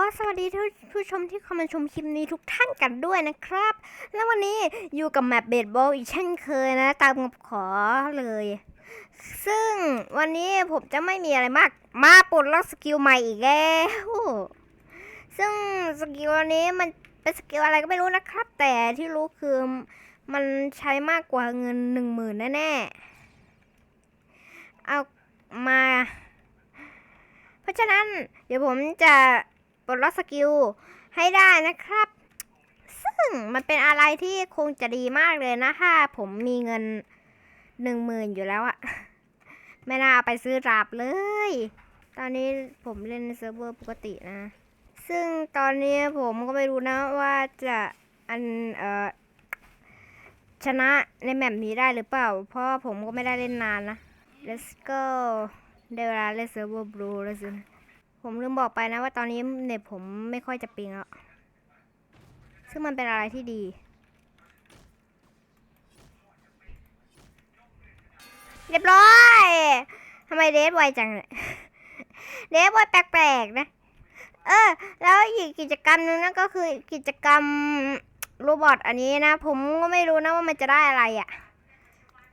อสวัสดีท่านผู้ชมที่เข้ามาชมคลิปนี้ทุกท่านกันด้วยนะครับ แล้ววันนี้อยู่กับแมปเบดบอลอีกเช่นเคยนะ ตามคำขอเลย ซึ่งวันนี้ผมจะไม่มีอะไรมาก มาปลดล็อกสกิลใหม่อีกแล้วซึ่งสกิลอันนี้มันเป็นสกิลอะไรก็ไม่รู้นะครับ แต่ที่รู้คือมันใช้มากกว่าเงินหนึ่งหมื่นแน่ๆเอามา เพราะฉะนั้นเดี๋ยวผมจะ ปลดล็อกสกิลให้ได้นะครับ ซึ่งมันเป็นอะไรที่คงจะดีมากเลยนะถ้าผมมีเงินหนึ่งหมื่นอยู่แล้วอะไม่น่าเอาไปซื้อดาบเลย ตอนนี้ผมเล่นเซิร์ฟเวอร์ปกตินะ ซึ่งตอนนี้ผมก็ไม่รู้นะว่าจะอันเอ่อชนะในแมปนี้ได้หรือเปล่า เพราะผมก็ไม่ได้เล่นนานนะ let's go ได้เวลาเล่นเซิร์ฟเวอร์บลูแล้วสินะ ผมลืมบอกไปนะว่าตอนนี้เน็ตผมไม่ค่อยจะปิงแล้วซึ่งมันเป็นอะไรที่ดี เรียบร้อยทำไมเดทไวจังเนี่ยเดทไวแปลกๆนะ เออ แล้วอีกกิจกรรมหนึงนั่นก็คือกิจกรรมโรบอทอันนี้นะ ผมก็ไม่รู้นะว่ามันจะได้อะไรอะ่ะ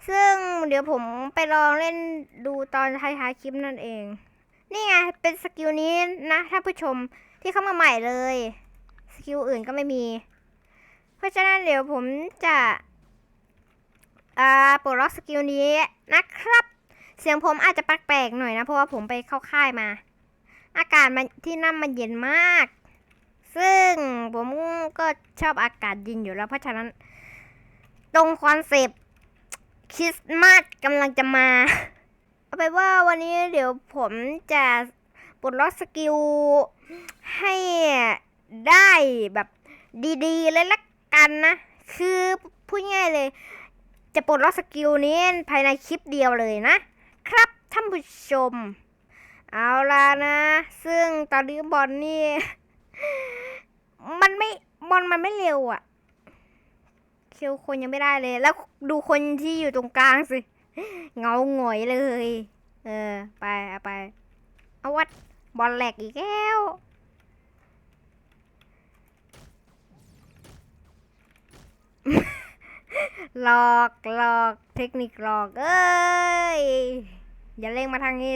ซึ่งเดี๋ยวผมไปลองเล่นดูตอนท้ายๆคลิปนั่นเอง นี่ไงเป็นสกิลนี้นะท่านผู้ชมที่เข้ามาใหม่เลย สกิลอื่นก็ไม่มี เพราะฉะนั้นเดี๋ยวผมจะอ่าปลดล็อกสกิลนี้นะครับ เสียงผมอาจจะแปลกๆหน่อยนะ เพราะว่าผมไปเข้าค่ายมา อากาศมันที่นั่นมันเย็นมาก ซึ่งผมก็ชอบอากาศเย็นอยู่แล้ว เพราะฉะนั้น ตรงคอนเซปต์คริสต์มาสกำลังจะมา เอาไปว่าวันนี้เดี๋ยวผมจะปลดล็อกสกิลให้ได้แบบดีๆเลยละกันนะ คือพูดง่ายเลย จะปลดล็อกสกิลนี้ภายในคลิปเดียวเลยนะ ครับท่านผู้ชม เอาล่ะนะ ซึ่งตอนนี้บอลนี่ มันไม่บอลมันไม่เร็วอะคิวคนยังไม่ได้เลย แล้วดูคนที่อยู่ตรงกลางสิ เงาหงอยเลย เออ ไปเอาไป เอาวัดบอลแหลกอีกแล้วหลอกหลอกเทคนิคหลอกเอ้ย อย่าเล่งมาทางนี้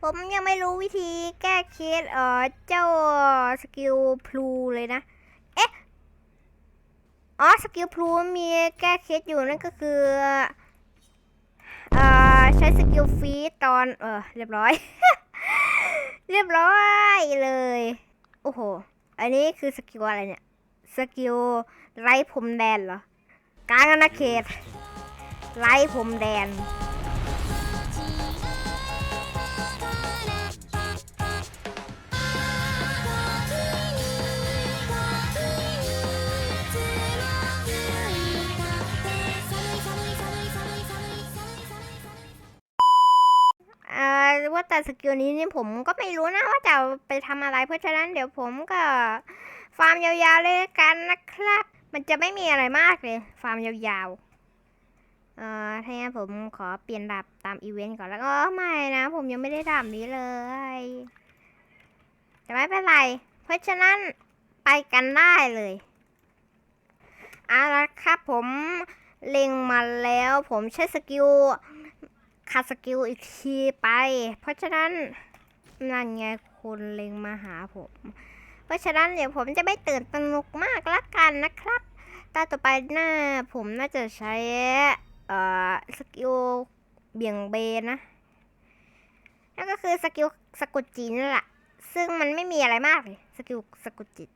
ผมยังไม่รู้วิธีแก้เคสเออเจ้าสกิลพลูเลยนะ อ๋อสกิลพลูมีแก้เคสอยู่นั่นก็คือเอ่อใช้สกิลฟรีตอน เออเรียบร้อย เรียบร้อยเลย โอ้โห อันนี้คือสกิลอะไรเนี่ย สกิลไร้พรมแดนเหรอ การอาณาเขต ไร้พรมแดน แต่สกิลนี้นี่ผมก็ไม่รู้นะว่าจะไปทำอะไร เพราะฉะนั้นเดี๋ยวผมก็ฟาร์มยาวๆเลยกันนะครับ มันจะไม่มีอะไรมากเลย ฟาร์มยาวๆ เอ่อถ้างั้นผมขอเปลี่ยนดาบตามอีเวนต์ก่อนแล้วก็ไม่นะ ผมยังไม่ได้ดาบนี้เลยแต่ไม่เป็นไร เพราะฉะนั้นไปกันได้เลยเอาละครับผมเล็งมาแล้วผมใช้สกิล ขาดสกิลอีกทีไป เพราะฉะนั้นนั่นไงคนเล็งมาหาผม เพราะฉะนั้นเดี๋ยวผมจะไม่ตื่นตระหนกมากละกันนะครับตาต่อไปหน้าผมน่าจะใช้เอ่อสกิลเบี่ยงเบนนะนั่นก็คือสกิลสะกดจิตนั่นแหละซึ่งมันไม่มีอะไรมากเลยสกิลสะกดจิต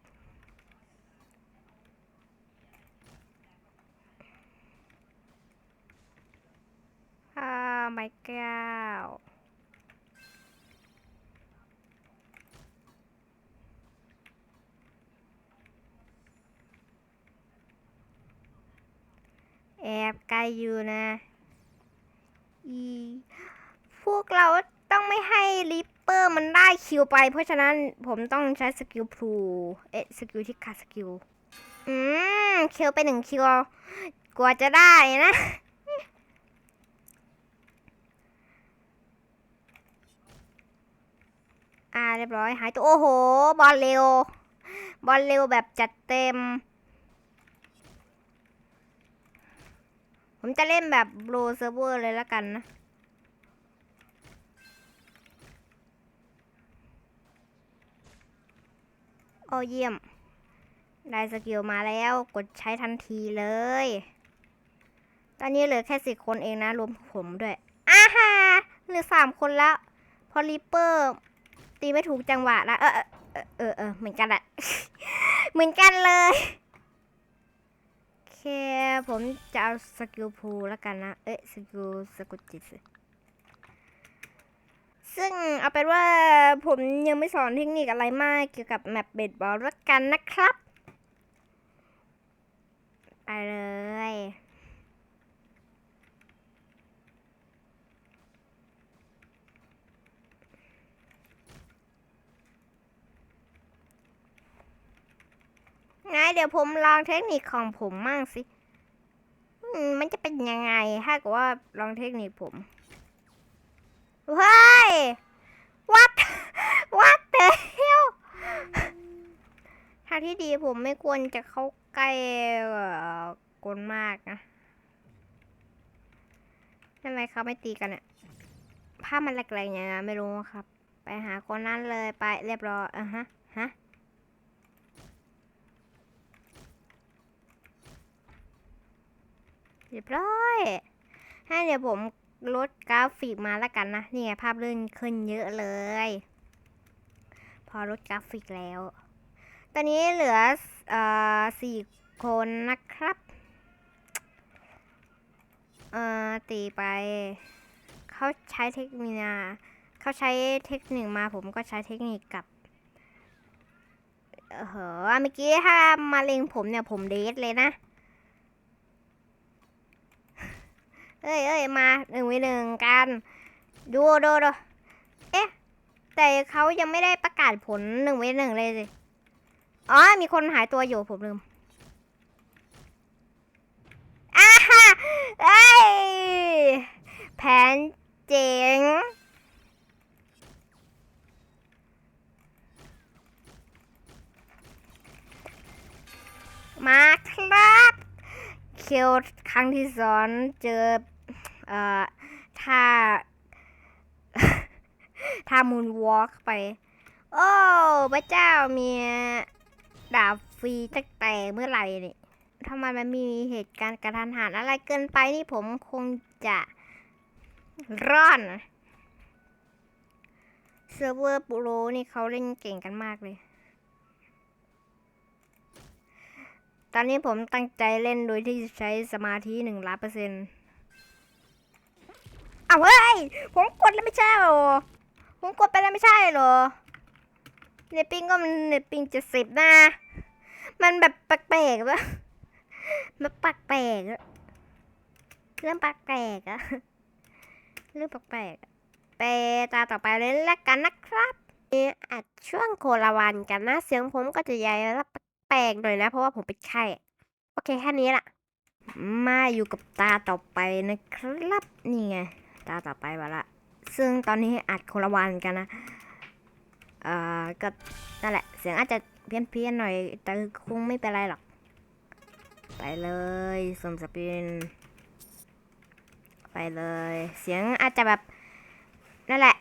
อ่าไม้แก้ว แอบไกลอยู่นะ อี พวกเราต้องไม่ให้ริปเปอร์มันได้คิวไป เพราะฉะนั้นผมต้องใช้สกิลพลูเอ๊ะสกิลที่ขาดสกิล อืมคิวไปหนึ่งคิวกว่าจะได้นะ เรียบร้อยหายตัวโอ้โห บอลเร็ว บอลเร็วแบบจัดเต็ม ผมจะเล่นแบบโบรเซิร์ฟเวอร์เลยละกันนะโอ้เยี่ยม ได้สกิลมาแล้วกดใช้ทันทีเลย ตอนนี้เหลือแค่สี่คนเองนะ รวมผมด้วย อ้าฮาเหลือสามคนแล้ว พอริปเปอร์ ตีไม่ถูกจังหวะแล้วเออเออเออเออเหมือนกันแหละเหมือนกันเลยโอเคผมจะเอาสกิลพูลแล้วกันนะเอ๊ะสกิลสกุลจิตซึ่งเอาเป็นว่าผมยังไม่สอนเทคนิคอะไรมากเกี่ยวกับแมปเบดบอลแล้วกันนะครับ ไปเลย ไงเดี๋ยวผมลองเทคนิคของผมมั่งสิ มันจะเป็นยังไง ถ้าเกิดว่าลองเทคนิคผม เฮ้ย what what the hell ทางที่ดีผมไม่ควรจะเข้าใกล้เอ่อกลมากนะทำไมเขาไม่ตีกันอะภามันแหลกๆอย่างนั้นไม่รู้ครับ ไปหาคนนั้นเลยไปเรียบร้อยอะฮะ ฮะ เรียบร้อยให้เดี๋ยวผมลดกราฟิกมาแล้วกันนะ นี่ไงภาพลื่นขึ้นเยอะเลย พอลดกราฟิกแล้ว ตอนนี้เหลืออ่อสี่คนนะครับเอ่อตีไป เขาใช้เทคนิคมาเขาใช้เทคนิคมาผมก็ใช้เทคนิคกลับเออเหอเมื่อกี้ถ้ามาเล็งผมเนี่ยผมเดทเลยนะ เอ้ยเอ้ยมาหนึ่งวิหนึ่งกัน ดูดูดูเอ๊ะ แต่เขายังไม่ได้ประกาศผลหนึ่งวิหนึ่งเลยสิ อ๋อ มีคนหายตัวอยู่ผมลืมอ้าฮะเอ้ย แผนเจ๋ง มาครับ เคียวครั้งที่สองเจอเอ่อท่าท่ามูนวอล์กไป โอ้พระเจ้ามีดาบฟรีตั้งแต่เมื่อไหร่เนี่ยถ้ามันมันมีเหตุการณ์กระทันหันอะไรเกินไปนี่ผมคงจะร้อน เซิร์ฟเวอร์โปรนี่เขาเล่นเก่งกันมากเลย ตอนนี้ผมตั้งใจเล่นโดยที่ใช้สมาธิหนึ่งล้านเปอร์เซ็นต์อ้าวเฮ้ย ผมกดแล้วไม่ใช่หรอ ผมกดไปแล้วไม่ใช่หรอ เนปิงก็มันเนปิงเจ็ดสิบนะ มันแบบแปลกๆปะมันแปลกๆอะเรื่องแปลกๆอะเรื่องแปลกๆอะไปตาต่อไปเลยละกันนะครับอัดช่วงโคลาวันกันนะ เสียงผมก็จะใหญ่แล้ว แปลกหน่อยนะ เพราะว่าผมเป็นไข้โอเคแค่นี้ละมาอยู่กับตาต่อไปนะครับ นี่ไง ตาต่อไปมาละ ซึ่งตอนนี้อัดโคลาวันกันนะ เอ่อ ก็นั่นแหละ เสียงอาจจะเพี้ยนๆหน่อย แต่คงไม่เป็นไรหรอก ไปเลยสมสปิน ไปเลย เสียงอาจจะแบบ นั่นแหละ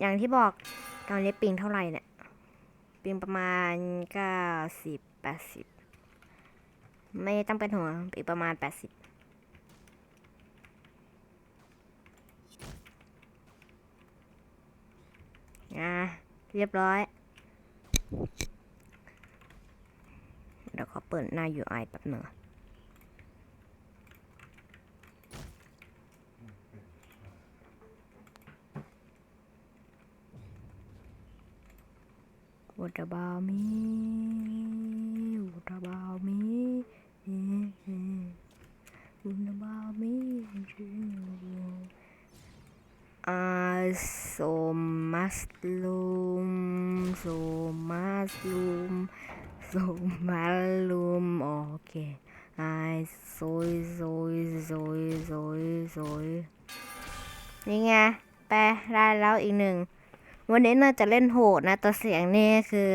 อย่างที่บอกตอนนี้ปิงเท่าไหร่เนี่ย ปิงประมาณเก้าสิบแปดสิบไม่ต้องเป็นห่วงอีกประมาณแปดสิบอะเรียบร้อย เดี๋ยวขอเปิดหน้า UI แป๊บหนึ่ง What about me? What about me? What about me? Ah, so mushroom, so mushroom, so mushroom. Okay. I soy, soy, soy, soy, soy. นี่ไง ไปได้แล้วอีกหนึ่ง วันนี้น่าจะเล่นโหดนะตัวเสียงนี่คือ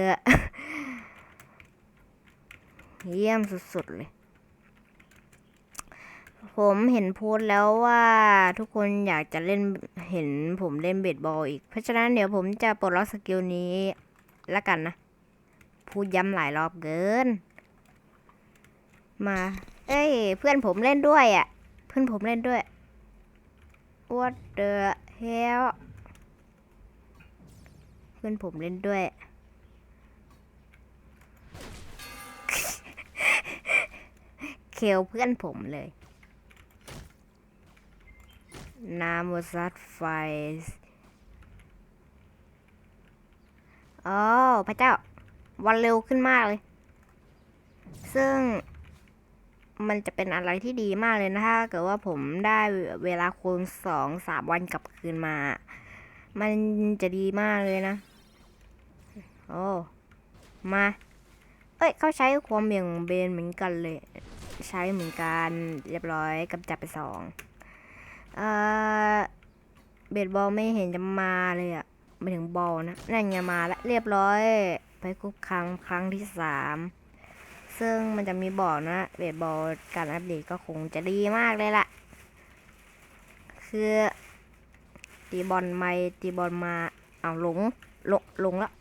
เยี่ยมสุดๆเลย ผมเห็นโพสแล้วว่าทุกคนอยากจะเล่นเห็นผมเล่นเบสบอลอีก เพราะฉะนั้นเดี๋ยวผมจะปลดล็อกสกิลนี้แล้วกันนะ พูดย้ำหลายรอบเกิน มา เอ้ย เพื่อนผมเล่นด้วยอะ่ะ เพื่อนผมเล่นด้วย What the hell พื่อนผมเล่นด้วย เคลเพื่อนผมเลยนามวซัดไฟอ๋อพระเจ้า วันเร็วขึ้นมากเลย ซึ่งมันจะเป็นอะไรที่ดีมากเลยนะถ้าเกิดว่าผมได้เวลาคูณสองสามวันกลับคืนมา มันจะดีมากเลยนะ โอ้มา เอ้ยเขาใช้ความเบี่ยงเบนเหมือนกันเลย ใช้เหมือนกันเรียบร้อยกำจัดไปสองเออเบสบอลไม่เห็นจะมาเลยอะไม่ถึงบอลนะนั่นไงมาแล้วเรียบร้อย ไปคุกครั้งครั้งที่สามซึ่งมันจะมีบอกนะเบสบอลการอัปเดตก็คงจะดีมากเลยล่ะ คือตีบอลไม่ตีบอลมาเอาหลงลงลงแล้ว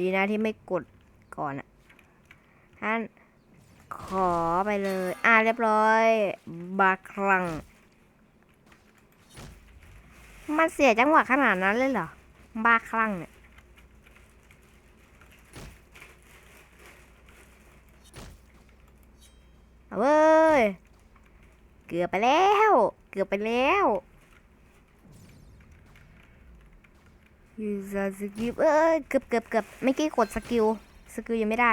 ดีนะที่ไม่กดก่อนอะท่านขอไปเลย อ่าเรียบร้อย บาครัง มันเสียจังหวะขนาดนั้นเลยเหรอ บาคลั่งเนี่ยเอาเว้ย เกือบไปแล้ว เกือบไปแล้ว ยูซาสกิลเอ้ยเกือบเกือบเกือบไม่กี้กดสกิล สกิลยังไม่ได้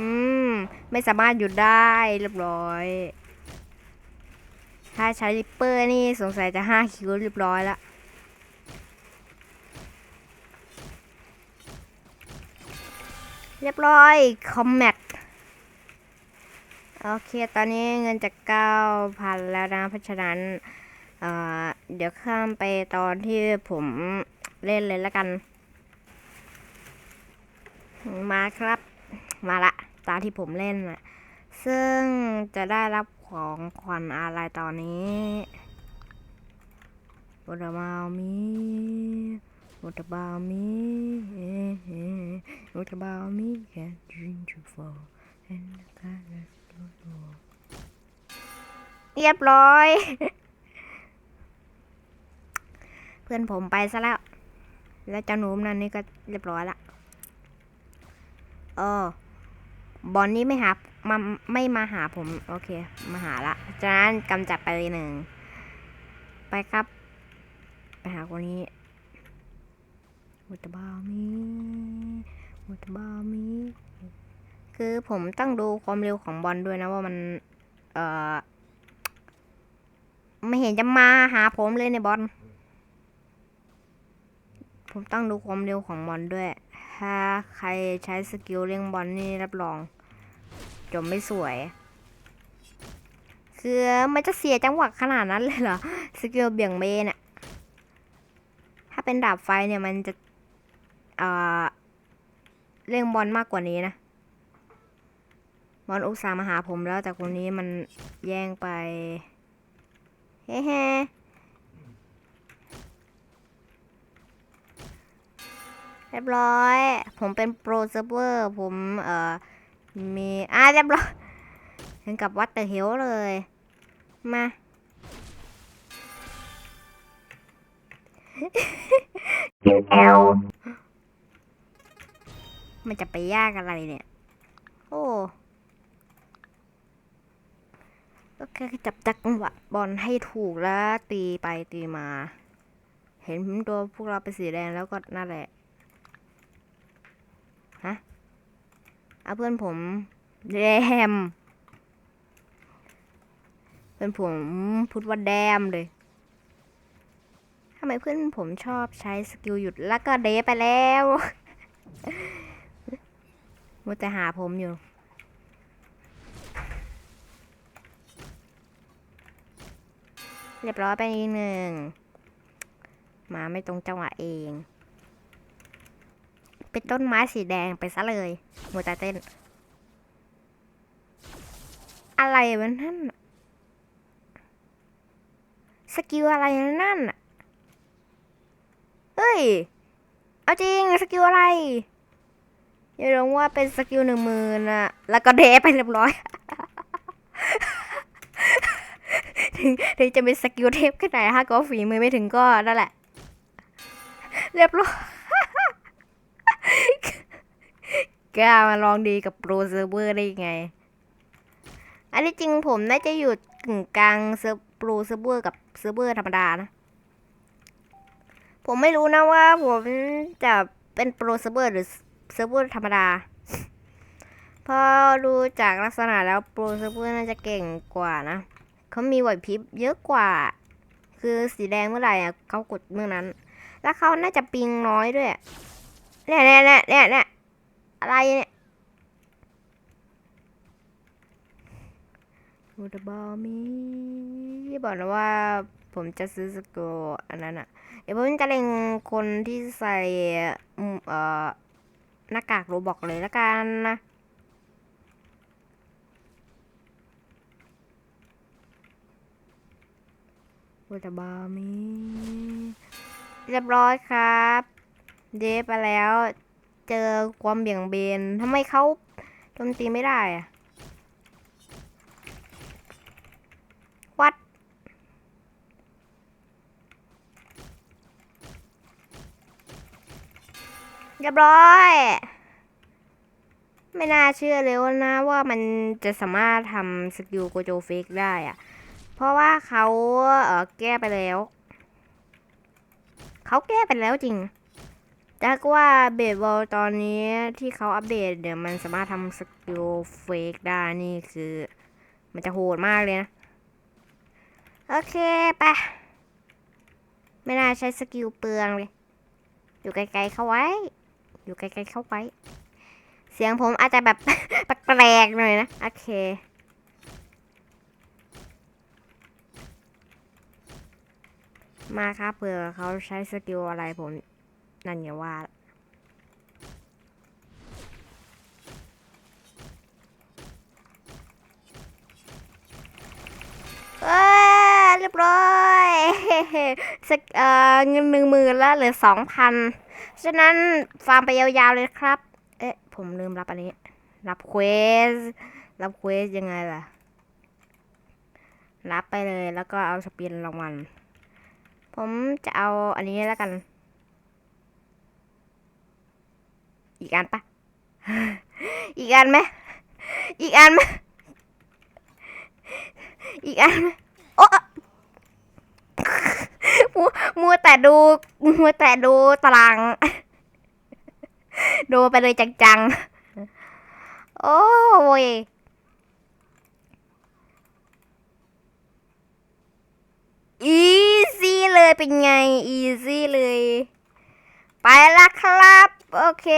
อืม ไม่สามารถหยุดได้เรียบร้อย ถ้าใช้ริปเปอร์นี่สงสัยจะห้าคิวเรียบร้อยละเรียบร้อยคอมแมทโอเค ตอนนี้เงินจะเก้าพันแล้วนะเพราะฉะนั้น เดี๋ยวข้ามไปตอนที่ผมเล่นเลยแล้วกัน มาครับ มาละตอนที่ผมเล่นนะซึ่งจะได้รับของขวัญอะไรตอนนี้ What about me What about me What about me Can't drink too far and the color เรียบร้อย พื่อนผมไปซะแล้ว แล้วเจ้าหนูนั่นนี่ก็เรียบร้อยละเออบอลนี้ไม่หามาไม่มาหาผม โอเค มาหาละจากนั้นกำจัดไปเลยหนึ่ง ไปครับ ไปหาคนนี้วุตบามีวุตบามีคือผมต้องดูความเร็วของบอลด้วยนะว่ามัน เอ่อ ไม่เห็นจะมาหาผมเลยในบอล ผมตั้งดูความเร็วของบอลด้วย ถ้าใครใช้สกิลเลี้ยงบอลนี่รับรองจบไม่สวย คือมันจะเสียจังหวะขนาดนั้นเลยเหรอ สกิลเบี่ยงเบนอะถ้าเป็นดาบไฟเนี่ยมันจะ เอ่อ เล่งบอลมากกว่านี้นะ บอลอุตส่าห์มาหาผมแล้วแต่คนนี้มันแย่งไป เฮ้ เฮ้เรียบร้อย ผมเป็นโปรเซิร์ฟเวอร์ผมเอ่อมีอ่าเรียบร้อยถึงกับวัดเตอร์เฮลเลย มามันจะไปยากอะไรเนี่ย โอ้ก็แค่จับจังหวะบอลให้ถูกแล้วตีไปตีมา เห็นตัวพวกเราเป็นสีแดงแล้วก็นั่นแหละ ฮะ เอาเพื่อนผมแดม เพื่อนผมพูดว่าแดมเลยทำไมเพื่อนผมชอบใช้สกิลหยุดแล้วก็เดไปแล้วมัวแต่หาผมอยู่เรียบร้อยไปอีกหนึ่ง มาไม่ตรงจังหวะเอง เป็นต้นไม้สีแดงไปซะเลยหัวใจเต้น อะไรวะนั่นสกิลอะไรนั่นน่ะเฮ้ย เอาจริงสกิลอะไรอย่าลงว่าเป็นสกิลหนึ่งมือนะแล้วก็เดไปเรียบร้อยถึงถึงจะเป็นสกิลเทพแค่ไหนถ้าก็ฝีมือไม่ถึงก็นั่นแหละ เรียบร้อย กล้ามาลองดีกับโปรเซิร์ฟเวอร์ได้ยังไง อันที่จริงผมน่าจะอยู่กึ่งกลางเซิร์ฟโปรเซิร์ฟเวอร์กับเซิร์ฟเวอร์ธรรมดานะ ผมไม่รู้นะว่าผมจะเป็นโปรเซิร์ฟเวอร์หรือเซิร์ฟเวอร์ธรรมดาพอดูจากลักษณะแล้วโปรเซิร์ฟเวอร์น่าจะเก่งกว่านะ เขามีไหวพริบเยอะกว่า คือสีแดงเมื่อไหร่อะเขากดเมื่อนั้น แล้วเขาน่าจะปิงน้อยด้วยเนี่ยเนี่ยเนี่ยเนี่ยเนี่ย อะไรเนี่ยวูดบอมีบอกนะว่าผมจะซื้อสกอร์อันนั้นอะ เดี๋ยวผมจะเล็งคนที่ใส่เอ่อหน้ากากโรบอกเลยละกันนะวูดบอมีเรียบร้อยครับ เดฟไปแล้ว เจอความเบี่ยงเบนทำไมเขาโจมตีไม่ได้อะวัดเรียบร้อย ไม่น่าเชื่อเลยว่านะว่ามันจะสามารถทำสกิลโกโจเฟกได้อะเพราะว่าเขาเออแก้ไปแล้ว เขาแก้ไปแล้วจริง แต่ก็ว่าเบสบอลตอนนี้ที่เขาอัปเดตเดี๋ยวมันสามารถทำสกิลเฟกได้นี่คือ มันจะโหดมากเลยนะ โอเคไปไม่น่าใช้สกิลเปลืองเลย อยู่ไกลๆเข้าไว้ อยู่ไกลๆเข้าไว้ เสียงผมอาจจะแบบ แปลกๆหน่อยนะ โอเคมาครับเผื่อเขาใช้สกิลอะไรผม นั่นอย่าว่า เอ้ยเรียบร้อยสักเอ่อเงินหนึ่งหมื่นแล้วเหลือสองพันฉะนั้นฟาร์มไปยาวๆเลยครับ เอ๊ะ ผมลืมรับอันนี้ รับเควส รับเควสยังไงล่ะ รับไปเลยแล้วก็เอาสปินรางวัล ผมจะเอาอันนี้แล้วกัน อีกอันปะอีกอันไหมอีกอันไหมอีกอันไหมโอ้มัวมัวแต่ดูมัวแต่ดูตาราง ดูไปเลยจังๆ โอ้ยอีซี่เลยเป็นไงอีซี่เลย ไปละครับ โอเค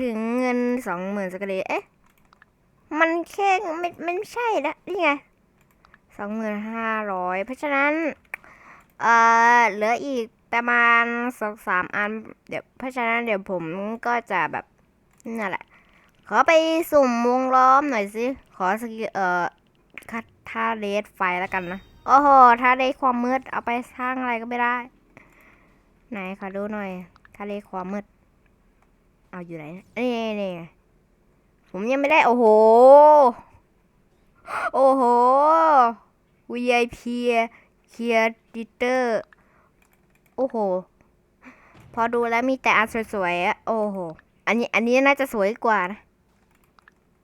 ถึงเงินสองหมื่นสกเลยเอ๊ะ มันแค่ไม่ไม่ใช่นะนี่ไงสองหมื่นห้าร้อยเพราะฉะนั้น เอ่อ เหลืออีกประมาณสองสามอัน เดี๋ยวเพราะฉะนั้นเดี๋ยวผมก็จะแบบนั่นแหละ ขอไปสุ่มวงล้อมหน่อยสิ ขอสกิเอ่อคัท่าเลสไฟแล้วกันนะ โอ้โห ถ้าได้ความมืดเอาไปสร้างอะไรก็ไม่ได้ ไหนขอดูหน่อย ถ้าได้ความมืด เอาอยู่ไหนนี่นี่ผมยังไม่ได้ โอ้โห โอ้โห VIP เคลียร์ดิเตอร์ โอ้โห พอดูแล้วมีแต่อันสวยๆอะโอ้โห อันนี้ อันนี้น่าจะสวยกว่านะ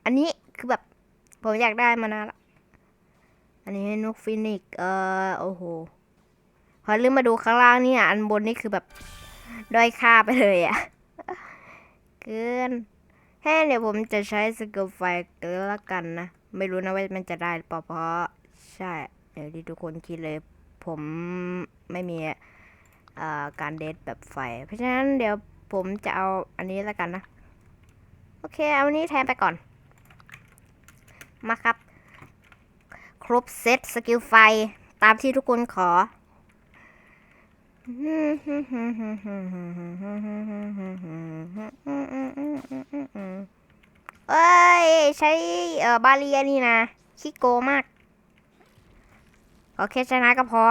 อันนี้คือแบบ ผมอยากได้มานานละ อันนี้นกฟินิก เออโอ้โห พอลืมมาดูข้างล่างนี่อะ อันบนนี่คือแบบ ด้อยค่าไปเลยอะ เกินแค่เดี๋ยวผมจะใช้สกิลไฟเกินละกันนะ ไม่รู้นะว่ามันจะได้หรือเปล่าเพราะ ใช่ เดี๋ยวที่ทุกคนคิดเลย ผมไม่มีอ่อการเดทแบบไฟ เพราะฉะนั้นเดี๋ยวผมจะเอาอันนี้ละกันนะ โอเค เอาอันนี้แทนไปก่อน มาครับ ครบเซตสกิลไฟตามที่ทุกคนขอ เอ้ย ใช้เอ่อบาเรียนี่นะชิโกมากขอแค่ชนะก็พอ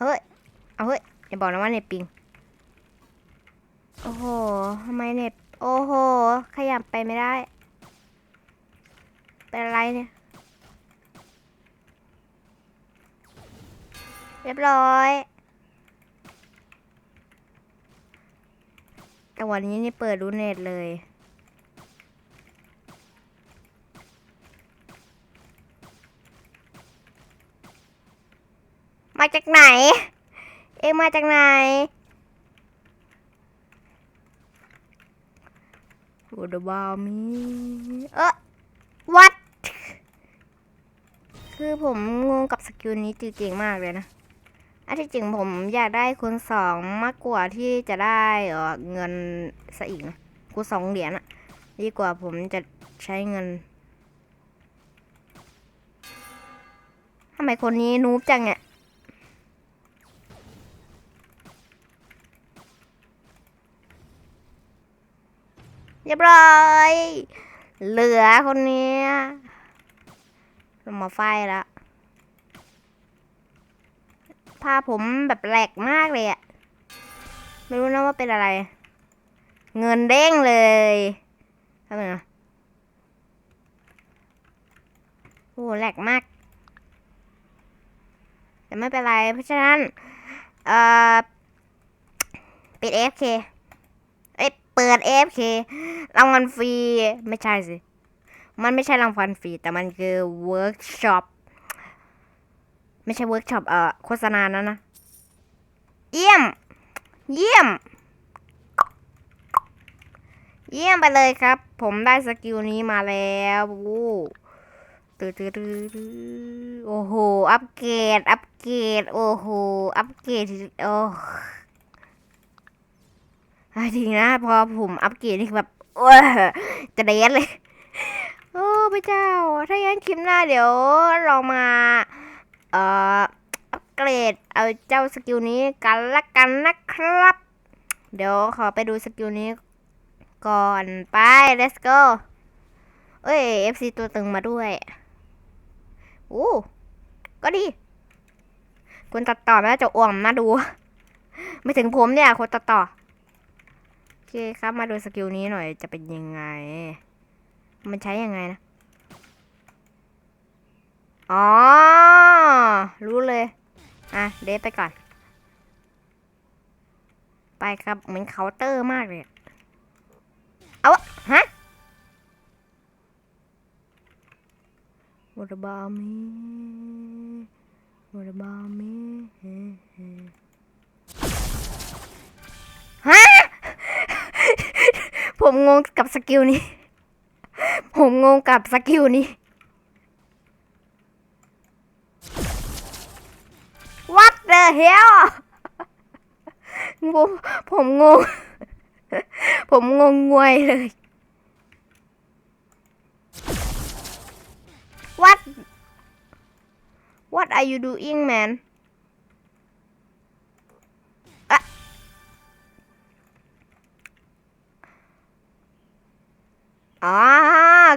เฮ้ย เอาเฮ้ยอย่าบอกนะว่าเน็ตปิง โอ้โหทำไมเน็ต โอ้โห ขยับไปไม่ได้ เป็นอะไรเนี่ย เรียบร้อย แต่วันนี้นี่เปิดรูเน็ตเลย มาจากไหน เอ็งมาจากไหน What about me เออ what คือผมงงกับสกิลนี้จริงๆมากเลยนะ อันที่จริงผมอยากได้คูณสองมากกว่าที่จะได้เออเงินซะอีกนะคูณสองเหรียญอะดีกว่าผมจะใช้เงินทำไมคนนี้นูบจังเนี่ยเรียบร้อย เหลือคนนี้มาไฟแล้ว พาผมแบบแหลกมากเลยอะไม่รู้นะว่าเป็นอะไร เงินเด้งเลยทำไมนะโอ้แหลกมาก แต่ไม่เป็นไร เพราะฉะนั้น เอ่อ ปิด AFK เอ้ยเปิด AFK รางวัลฟรี ไม่ใช่สิ มันไม่ใช่รางวัลฟรี แต่มันคือเวิร์กช็อป ไม่ใช่เวิร์กช็อปเอ่อโฆษณานั้นะ เยี่ยม เยี่ยม เยี่ยมไปเลยครับ ผมได้สกิลนี้มาแล้วโอ้ตื้อตื้อตื้อตื้อโอ้โห อัปเกรด อัปเกรด โอ้โห อัปเกรด โอ้ไอ้จริงนะ พอผมอัปเกรดนี่แบบโอ้จะเดนเลย โอ้พระเจ้า ถ้าอย่างนั้นคลิปหน้าเดี๋ยวเรามา เอ่ออัปเกรดเอาเจ้าสกิลนี้กันละกันนะครับ เดี๋ยวขอไปดูสกิลนี้ก่อนไป let's go เอ้ย FC ตัวตึงมาด้วยโอ้ก็ดีคนตัดต่อน่าจะอ่วมนะดู ไม่ถึงผมเนี่ยคนตัดต่อ โอเคครับมาดูสกิลนี้หน่อยจะเป็นยังไง มันใช้ยังไงนะ อ๋อ รู้เลย อะ เดฟไปก่อน ไปครับ เหมือนเคาน์เตอร์มากเลย เอาฮะ What about me What about me ฮะ ผมงงกับสกิลนี้ ผมงงกับสกิลนี้ What the hell ผมผมงง ผมงงงวยเลย What What are you doing man อะอ๋อ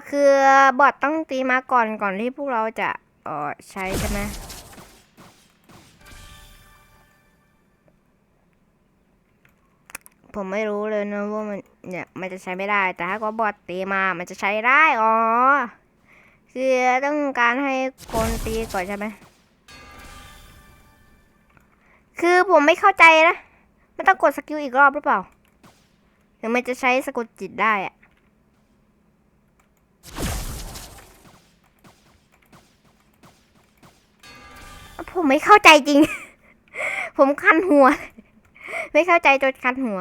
คือบอทต้องตีมาก่อนก่อนที่พวกเราจะ เออใช้ใช่ไหม ผมไม่รู้เลยนะว่ามันเนี่ยมันจะใช้ไม่ได้ แต่ถ้าว่าบอทตีมา มันจะใช้ได้อ๋อคือต้องการให้คนตีก่อนใช่ไหมคือผมไม่เข้าใจนะมันต้องกดสกิลอีกรอบหรือเปล่าถึงมันจะใช้สะกดจิตได้อะผมไม่เข้าใจจริง ผมคันหัว ไม่เข้าใจจนคันหัว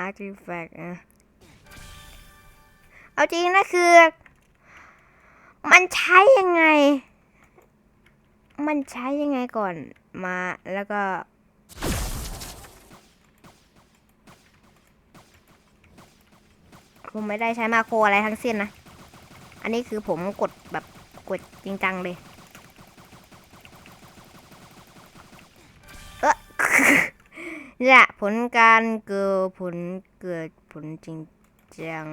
artifact อะเอาจริงนะคือ มันใช้ยังไง มันใช้ยังไงก่อนมาแล้วก็ผมไม่ได้ใช้มาโครอะไรทั้งสิ้นนะ อันนี้คือผมกดแบบกดจริงจังเลย ผลการเกิดผลเกิดผลจริงจัง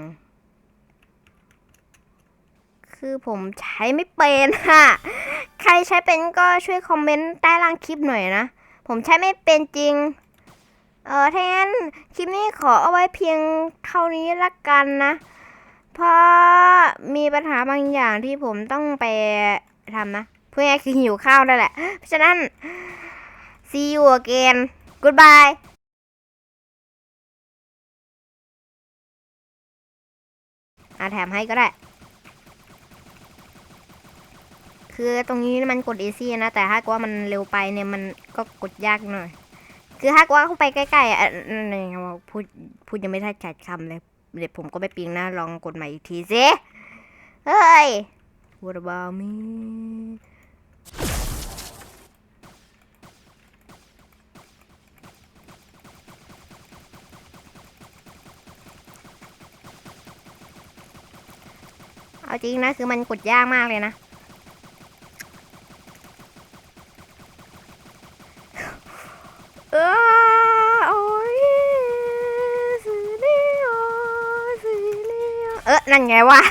คือผมใช้ไม่เป็นค่ะ ใครใช้เป็นก็ช่วยคอมเมนต์ใต้ล่างคลิปหน่อยนะ ผมใช้ไม่เป็นจริง เออถ้างั้นคลิปนี้ขอเอาไว้เพียงเท่านี้ละกันนะ เพราะมีปัญหาบางอย่างที่ผมต้องไปทำนะ เพื่อคือหิวข้าวนั่นแหละ เพราะฉะนั้น see you again goodbye อาแถมให้ก็ได้ คือตรงนี้มันกด easy นะ แต่ถ้าว่ามันเร็วไปเนี่ยมันก็กดยากหน่อย คือถ้าว่าเข้าไปใกล้ๆอะนี่เองว่าพูดพูดยังไม่ได้จัดคำเลยเดี๋ยวผมก็ไม่ปิงนะลองกดใหม่อีกทีสิเฮ้ย What about me จริงนะคือมันขุดยากมากเลยนะ เออโอ้ยสีเลียวสีเลียวเออนั่นไงวะ